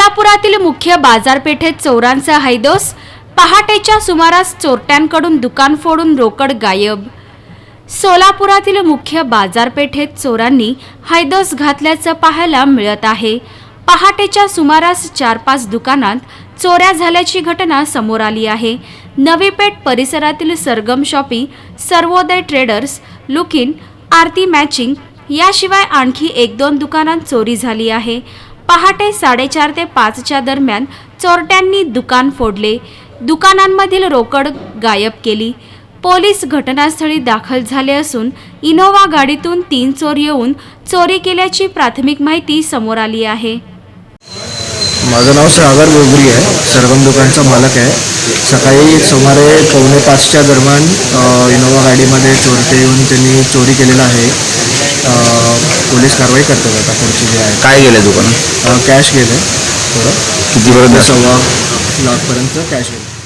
सोलापुरातील मुख्य बाजारपेठेत चोरांचा हैदोस पहाटेच्या सुमारास चोरट्यांकडून दुकान फोडून रोकड गायब. सोलापुरातील मुख्य बाजारपेठेत चोरांनी हैदोस घातल्याचं पाहायला मिळत आहे. पहाटेच्या सुमारास चार पाच दुकानात चोऱ्या झाल्याची घटना समोर आली आहे. नवीपेठ परिसरातील सरगम शॉपी सर्वोदय ट्रेडर्स लुकिन आरती मॅचिंग याशिवाय आणखी एक दोन दुकानात चोरी झाली आहे. पहाटे साडेचार ते पाचच्या दरम्यान चोरट्यांनी दुकान फोडले. दुकानांमधील रोकड गायब केली. पोलीस घटनास्थळी दाखल झाले असून इनोव्हा गाडीतून तीन चोर येऊन चोरी केल्याची प्राथमिक माहिती समोर आली आहे. माझं नाव सागर गोगरी आहे. सरगम दुकानचा मालक आहे. सकाळी सुमारे पावणे पाचच्या दरम्यान इनोवा इनोव्हा गाडीमध्ये चोरटे येऊन त्यांनी चोरी केलेलं आहे. पोलीस कारवाई करतात आता पुढची जी आहे. काय गेलं दुकानात? अ, कॅश गेले थोडं कितीपर्यंत? सव्वा लाखपर्यंत कॅश गेलं